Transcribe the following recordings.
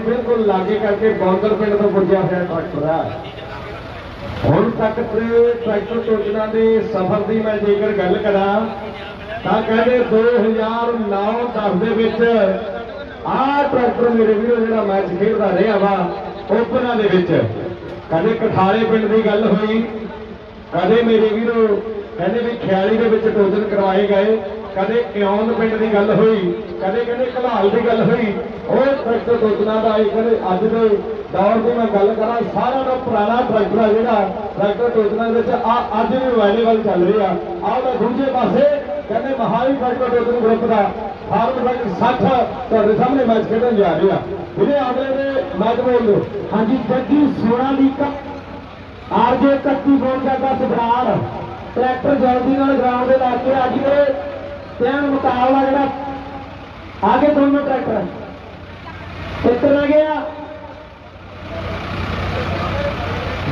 ਬਿਲਕੁਲ ਲਾਗੇ ਕਰਕੇ ਗੌਂਦਰ ਪਿੰਡ ਤੋਂ ਪੁੱਜਿਆ ਹੋਇਆ ਟਰੈਕਟਰ ਹੈ ਹੁਣ ਤੱਕ ਤੇ ਟਰੈਕਟਰ ਚੋਜਨਾ ਦੇ ਸਫ਼ਰ ਦੀ ਮੈਂ ਜੇਕਰ ਗੱਲ ਕਰਾਂ, ਤਾਂ ਕਹਿੰਦੇ 2009-10 ਦੇ ਵਿੱਚ ਆਹ ਟਰੈਕਟਰ ਮੇਰੇ ਵੀਰੋ ਜਿਹੜਾ ਮੈਚ ਖੇਡਦਾ ਰਿਹਾ ਵਾ, ਓਪਨਾਂ ਦੇ ਵਿੱਚ। ਕਦੇ ਕਠਾਲੇ ਪਿੰਡ ਦੀ ਗੱਲ ਹੋਈ, ਕਦੇ ਮੇਰੇ ਵੀਰੋ ਕਹਿੰਦੇ ਵੀ ਖਿਆਲੀ ਦੇ ਵਿੱਚ ਟੋਜਨ ਕਰਵਾਏ ਗਏ। ਕਦੇ ਇਉਨ ਪਿੰਡ ਦੀ ਗੱਲ ਹੋਈ? ਕਦੇ ਕਹਿੰਦੇ ਘਲਾਲ ਦੀ ਗੱਲ ਹੋਈ? ਉਹ ਟਰੈਕਟਰ ਟੋਜਨਾ ਦਾ ਇਹ ਕਹਿੰਦੇ ਅੱਜ ਦੇ ਦੌਰ ਦੀ ਮੈਂ ਗੱਲ ਕਰਾਂ ਸਾਰਾ ਦਾ ਪੁਰਾਣਾ ਟਰੈਕਟਰ ਆ ਜਿਹੜਾ, ਟਰੈਕਟਰ ਟੋਜਨਾ ਦੇ ਵਿੱਚ ਆ, ਅੱਜ ਵੀ ਅਵੇਲੇਬਲ ਚੱਲ ਰਿਹਾ ਆ। ਉਹਦਾ ਦੂਜੇ ਪਾਸੇ ਕਹਿੰਦੇ ਮਹਾਰੀ ਟਰੈਕਟਰ ਟੋਜਨ ਗਰੁੱਪ ਦਾ, ਫਾਰਮ ਟਰੈਕ 60 ਤੁਹਾਡੇ ਸਾਹਮਣੇ ਮੈਚ ਖੇਡਣ ਜਾ ਰਿਹਾ। ਇਹਦੇ ਅਗਲੇ ਦੇ ਮੈਚ ਬੋਲ ਹਾਂਜੀ, ਜੱਗੀ ਸੋਨਾ ਦੀ ਆਰਜੇ 31 ਬੋਲ ਦਾ ਸਬਰਾਰ ਟਰੈਕਟਰ ਜਲਦੀ ਨਾਲ ਗਰਾਊਂਡ ਦੇ ਲਾ ਕੇ ਅੱਜ ਦੇ ਤਿਆਨ ਮੁਕਾਬਲਾ ਜਿਹੜਾ, ਆਗੇ ਦੋਨੋਂ ਟਰੈਕਟਰ ਕਿੱਥੇ ਗਿਆ।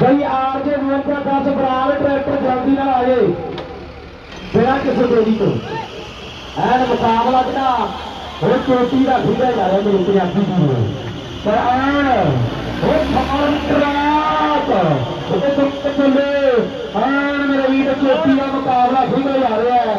ਬਈ ਆਰਜੇ 52 ਸਬਰਾਰ ਟਰੈਕਟਰ ਜਲਦੀ ਨਾਲ ਆ ਜਾਏ ਬਿਨਾਂ ਕਿਸੇ ਦੇਰੀ ਤੋਂ। ਐਨ ਮੁਕਾਬਲਾ ਜਿਹੜਾ, ਹੁਣ ਚੋਟੀ ਦਾ ਖੇਡਿਆ ਜਾ ਰਿਹਾ ਮੇਰੇ ਪੰਜਾਬੀ ਦੀ ਪਰ ਐਨ ਉਹ ਸਮਾਨ ਉਹਦੇ ਤੋਂ ਚੱਲੇ। ਐਨ ਮੇਰੇ ਵੀਰ, ਚੋਟੀ ਦਾ ਮੁਕਾਬਲਾ ਖੇਡਿਆ ਜਾ ਰਿਹਾ।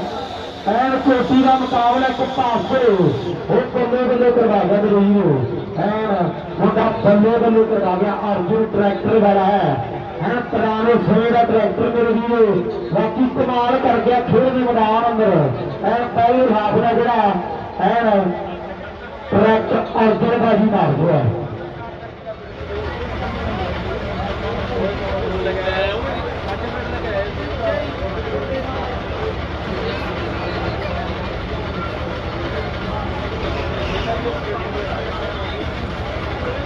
ਐਨ ਚੋਟੀ ਦਾ ਮੁਕਾਬਲਾ ਇੱਕ ਪਾਸੇ ਉਹ ਬੱਲੇ ਬੱਲੇ ਕਰਵਾ ਗਿਆ ਮੇਰੇ ਵੀਰ ਐਨ ਮੁੰਡਾ ਬੱਲੇ ਬੱਲੇ ਕਰਵਾ ਗਿਆ। ਅਰਜੁਨ ਟਰੈਕਟਰ ਵਾਲਾ ਹੈ। ਹੈ ਪੁਰਾਣੇ ਸਮੇਂ ਦਾ ਟਰੈਕਟਰ ਮੇਰੇ ਵੀਰੋ ਬਾਕੀ ਕਮਾਲ ਕਰ ਗਿਆ ਖੇਡ ਦੇ ਮੈਦਾਨ ਅੰਦਰ। ਐਨ ਪਹਿਲੇ ਹਾਫ ਦਾ ਜਿਹੜਾ ਐਨ ਟਰੈਕਟਰ ਅਰਜਨ ਬਾਜੀ ਮਾਰ ਗਿਆ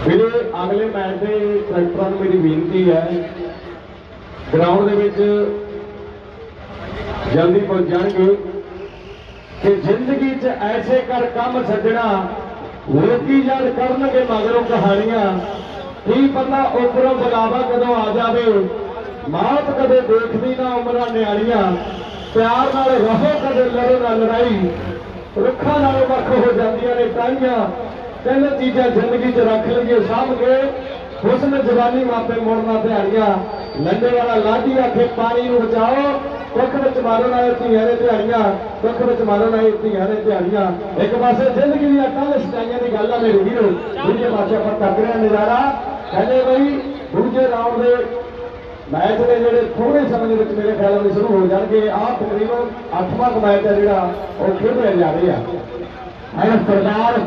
ਮੇਰੇ ਅਗਲੇ ਮੈਚ ਦੇ ਟਰੈਕਟਰਾਂ ਨੂੰ ਮੇਰੀ ਬੇਨਤੀ ਹੈ ਗਰਾਊਂਡ ਦੇ ਵਿੱਚ ਜਲਦੀ ਪਹੁੰਚ ਜਾਣਗੇ ਕਿ ਜ਼ਿੰਦਗੀ 'ਚ ਐਸੇ ਕਰ ਕੰਮ ਛੱਡਣਾ ਲੋਕੀ ਜਦ ਕਰਨਗੇ ਮਗਰੋਂ ਕਹਾਣੀਆਂ। ਕੀ ਪਤਾ ਉਪਰੋਂ ਬੁਲਾਵਾ ਕਦੋਂ ਆ ਜਾਵੇ, ਮੌਤ ਕਦੇ ਦੇਖਦੀ ਨਾ ਉਮਰਾਂ ਨਿਆਣੀਆਂ। ਪਿਆਰ ਨਾਲ ਰਹੋ ਕਦੇ ਲੜੋ ਨਾ ਲੜਾਈ। ਰੁੱਖਾਂ ਨਾਲੋਂ ਵੱਖ ਹੋ ਜਾਂਦੀਆਂ ਨੇ ਟਾਈਆਂ ਤਿੰਨ ਚੀਜ਼ਾਂ ਜ਼ਿੰਦਗੀ 'ਚ ਰੱਖ ਲਈਏ, ਸਾਂਭ ਕੇ ਹੁਸਨ ਜਵਾਨੀ ਮਾਪੇ ਮੋੜਨਾ ਧਿਆਣੀਆਂ ਲੰਡੇ ਵਾਲਾ ਲਾਡੀ ਆਖੇ, ਪਾਣੀ ਨੂੰ ਬਚਾਓ। ਕੁੱਖ ਵਿੱਚ ਮਾਰਨ ਆਏ ਧੀਆਂ ਨੇ ਧਿਆਣੀਆਂ ਕੁੱਖ ਵਿੱਚ ਮਾਰਨ ਆਏ ਧੀਆਂ ਨੇ ਧਿਆਣੀਆਂ ਇੱਕ ਪਾਸੇ ਜ਼ਿੰਦਗੀ ਦੀਆਂ ਕੱਲ ਸਟਾਈਆਂ ਦੀ ਗੱਲ ਆ ਮੇਰੇ ਵੀਰੋ। ਦੂਜੇ ਪਾਸੇ ਆਪਾਂ ਤੱਕ ਰਿਹਾ ਨਜ਼ਾਰਾ। ਕਹਿੰਦੇ ਬਈ, ਦੂਜੇ ਰਾਉਂਡ ਦੇ ਮੈਚ ਦੇ ਜਿਹੜੇ ਥੋੜੇ ਸਮੇਂ ਦੇ ਵਿੱਚ ਮੇਰੇ ਖਿਆਲ ਨਾਲ ਸ਼ੁਰੂ ਹੋ ਜਾਣਗੇ। ਆਹ ਤਕਰੀਬਨ 8ਵਾਂ ਮੈਚ ਹੈ ਜਿਹੜਾ ਉਹ ਖੇਡਿਆ ਜਾ ਰਿਹਾ। ਐ ਸਰਦਾਰ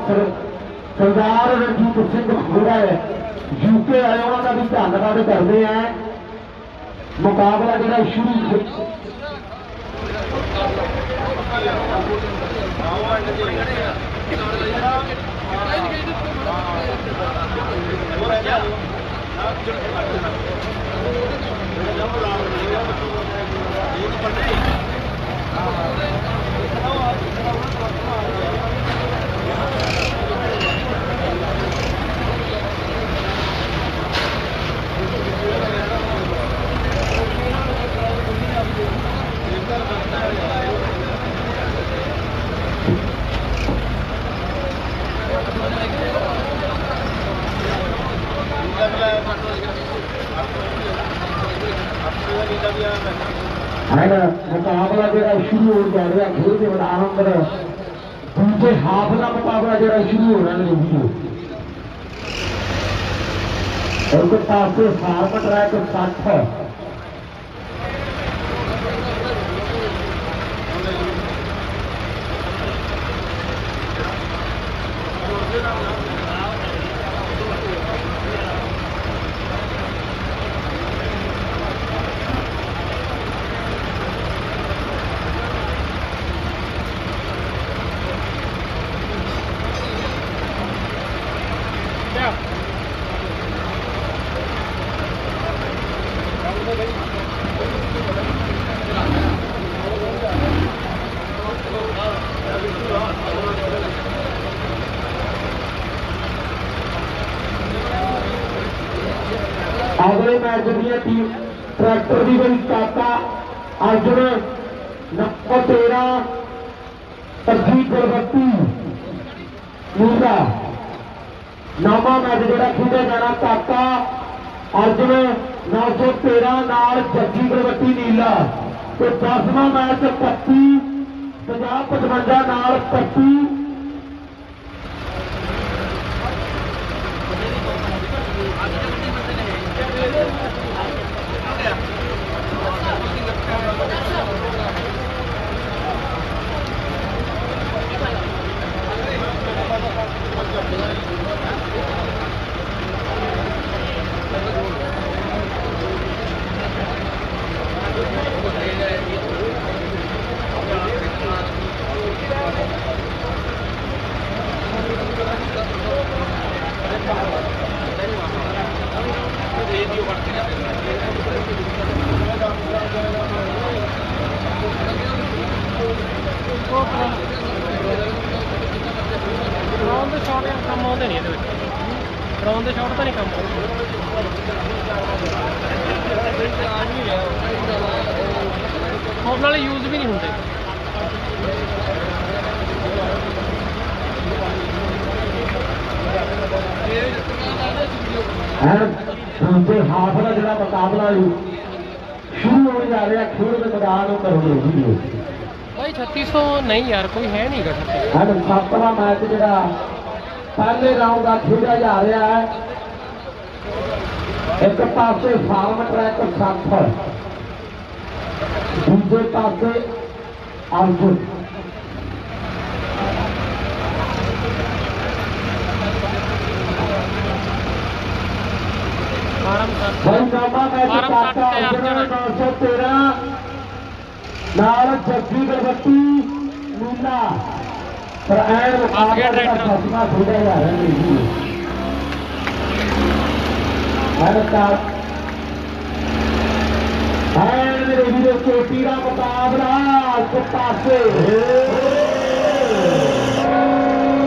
ਸਰਦਾਰ ਰਣਜੀਤ ਸਿੰਘ ਹੋਰਾ ਹੈ ਯੂਕੇ ਵਾਲੇ ਉਹਨਾਂ ਦਾ ਵੀ ਧੰਨਵਾਦ ਕਰਦੇ ਆ ਮੁਕਾਬਲਾ ਜਿਹੜਾ ਸ਼ੁਰੂ ਹੈਗਾ ਸ਼ੁਰੂ ਹੋ ਜਾ ਰਿਹਾ ਖੇਡ ਦੇ ਮੈਦਾਨ ਅੰਦਰ ਦੂਜੇ ਹਾਫ ਦਾ ਮੁਕਾਬਲਾ ਜਿਹੜਾ ਸ਼ੁਰੂ ਹੋ ਰਿਹਾ ਨੇ ਵੀਡੀਓ ਇੱਕ ਪਾਸੇ ਫਾਰਮ ਟਰੈਕ 60 ਅਗਲੇ ਮੈਚ ਦੀਆਂ ਟੀਮ ਟਰੈਕਟਰ ਦੀ ਬਈ ਕਾਕਾ ਅਰਜੁਨ ਨੰਬਰ 13 ਤਰਜੀਹ ਪ੍ਰਵਰਤੀ ਮੂਸਾ ਨੌਵਾਂ ਮੈਚ ਜਿਹੜਾ ਖੇਡਿਆ ਜਾਣਾ ਕਾਕਾ ਅਰਜੁਨ 913 ਨਾਲ ਜੱਗੀ ਗਰਵੱਟੀ ਨੀਲਾ। ਤੇ 10ਵਾਂ ਮੈਚ 25 50 55 ਨਾਲ 25 ਰੌਂਡ ਦੇ ਸ਼ਾਟ ਕੰਮ ਆਉਂਦੇ ਨਹੀਂ ਇਹਦੇ ਰੌਂਡ ਦੇ ਸ਼ਾਟ ਤਾਂ ਨਹੀਂ ਕੰਮ ਹੋਰ ਨਾਲੇ ਯੂਜ਼ ਵੀ ਨਹੀਂ ਹੁੰਦੇ। ਐਨ ਦੂਜੇ ਹਾਫ ਦਾ ਜਿਹੜਾ ਮੁਕਾਬਲਾ ਹੈ ਸ਼ੁਰੂ ਹੋਣ ਜਾ ਰਿਹਾ ਖੇਡ ਦੇ ਮੈਦਾਨ ਨੂੰ ਕਰੋਗੇ ਜੀ ਭਾਈ 3600 ਨਹੀਂ ਯਾਰ ਕੋਈ ਹੈ ਨਹੀਂਗਾ 36 ਐਨ ਸੱਤਵਾਂ ਮੈਚ ਜਿਹੜਾ ਪਹਿਲੇ ਰਾਉਂਡ ਦਾ ਖੇਡਿਆ ਜਾ ਰਿਹਾ ਹੈ। ਇੱਕ ਪਾਸੇ ਫਾਰਮ ਟਰੈਕ ਸੰਫਰ ਦੂਜੇ ਪਾਸੇ ਅਰਜੁਨ। ਨਾਮਾ ਮੈਚ ਕਾਕਾ ਅਰਜੁਨ। ਅਰਜੁਨ 913 ਨਾਲ ਜੱਗੀ ਗਰਵੱਟੀ ਨੀਲਾ। ਪਰ ਐਨ ਮੁਕਾਬਲਾ ਗਿਆ ਟਰੈਕਟਰ। ਜੀ। ਐਨ ਮੇਰੇ ਵੀਰੋ ਚੋਟੀ ਦਾ ਮੁਕਾਬਲਾ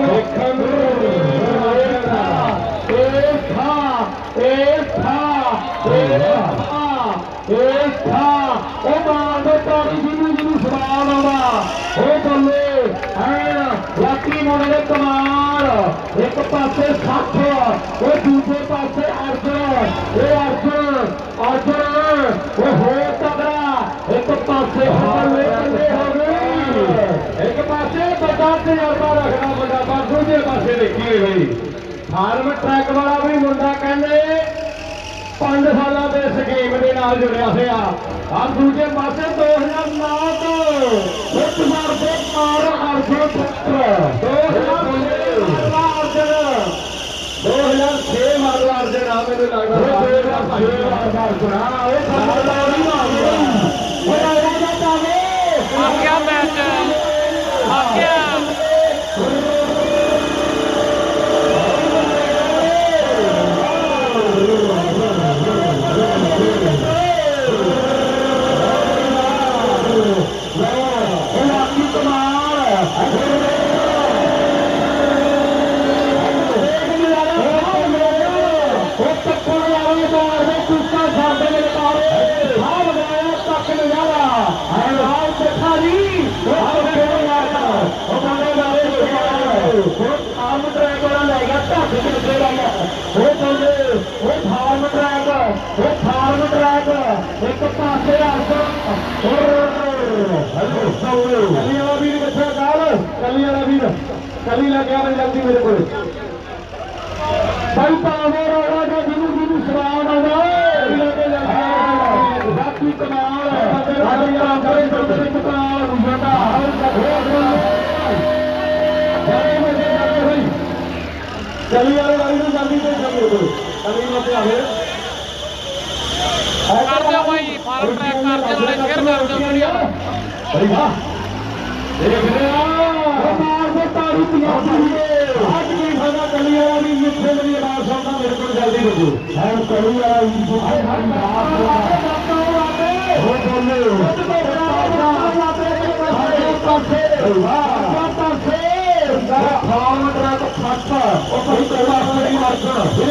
ਦੇਖਣ ਇਹ ਥਾ ਇਹ ਥਾ ਇਹ ਥਾ ਇਹ ਥਾ ਉਹ ਮਾਰਦੇ ਤਾੜੀ ਜਿਹਨੂੰ ਜਿਹਨੂੰ ਸਵਾਲ ਆਉਂਦਾ। ਉਹ ਬੱਲੇ ਐਨ ਲੱਕੀ ਮੋਨੇ ਦੇ ਕਮਾਲ ਇੱਕ ਪਾਸੇ ਸੱਠ ਉਹ ਦੂਜੇ ਪਾਸੇ ਅਰਜੁਨ ਇਹ ਅਰਜੁਨ ਅਰਜੁਨ ਉਹ ਹੋਰ ਤਗੜਾ ਇੱਕ ਪਾਸੇ ਬੱਲੇ ਬੱਲੇ ਹੋ ਗਈ ਇੱਕ ਪਾਸੇ ਵੱਡਾ ਤਜਰਬਾ ਰੱਖਣਾ ਵੱਡਾ ਪਰ ਦੂਜੇ ਪਾਸੇ ਦੇਖੀਏ ਬਈ। ਫਾਰਮ ਟਰੈਕ ਵਾਲਾ ਵੀ ਮੁੰਡਾ ਕਹਿੰਦੇ 5 ਸਾਲਾਂ ਦੇ ਸਕੀਮ ਦੇ ਨਾਲ ਜੁੜਿਆ ਹੋਇਆ। ਆ ਦੂਜੇ ਪਾਸੇ 2009 ਤੋਂ ਇੱਕ ਵਾਰ ਦੇ ਮਾਰ ਅਰਜੁਨ ਪੁੱਤਰ 2006 ਅਰਜਨ 2006 ਮਾਰਲਾ ਅਰਜਨ ਆ ਮੈਨੂੰ ਲੱਗਦਾ ਆ ਗਿਆ ਮੈਚ ਆ? ਗਿਆ ਕਲੀ ਵਾਲਾ ਵੀਰ ਕਿੱਥੇ ਕਾਲ ਕਲੀ ਵਾਲਾ ਵੀਰ ਕਲੀ ਲੱਗਿਆ ਬਈ ਜਲਦੀ ਮੇਰੇ ਕੋਲ ਭਾਈ ਭਾਵੇਂ ਰੋੜਾ ਦਾ ਜਿਹਨੂੰ ਜਿਹਨੂੰ ਸਵਾਲ ਆਉਂਦਾ ਬਾਕੀ ਕਮਾਲ ਅੱਜ ਕਾਂਗਰਸ ਦੇ ਵਿੱਚ ਕਮਾਲ ਹੁੰਦਾ ਕਲੀ ਵਾਲੇ ਵਾਲੀ ਨੂੰ ਜਲਦੀ ਤੇ ਚੱਲੋ ਕੋਲ ਕਲੀ ਨੂੰ ਆਵੇ ਕਰ ਦਿਓ ਭਾਈ ਫਾਰਮ ਟਰੈਕ ਕਰ ਦਿਓ ਨਾਲੇ ਸ਼ੇਅਰ ਕਰ ਦਿਓ ਵੀਡੀਓ ਬੜੀ ਵਾਹ। ਦੇਖ ਰਿਹਾ ਮਾਰ ਦੇ ਤਾਰੀ ਦੀਆਂ ਚੀਏ ਅੱਜ ਵੀ ਸਾਡਾ ਕਲੀ ਵਾਲਾ ਵੀ ਮਿੱਠੇ ਮੇਰੀ ਆਵਾਜ਼ ਸੁਣਦਾ ਮੇਰੇ ਕੋਲ ਜਲਦੀ ਬੱਜੋ ਹੈ ਕਲੀ ਵਾਲਾ ਵੀ ਹਾਏ ਹਾਏ ਬਾਤ ਹੋ ਬੋਲੇ। ਪਾਸੇ ਵਾਹ ਪਾਸੇ ਦਾ ਫਾਉਂ ਟਰੱਕ ਫੱਟ ਉਹ ਕੋਈ ਕੋਈ ਮਾਰ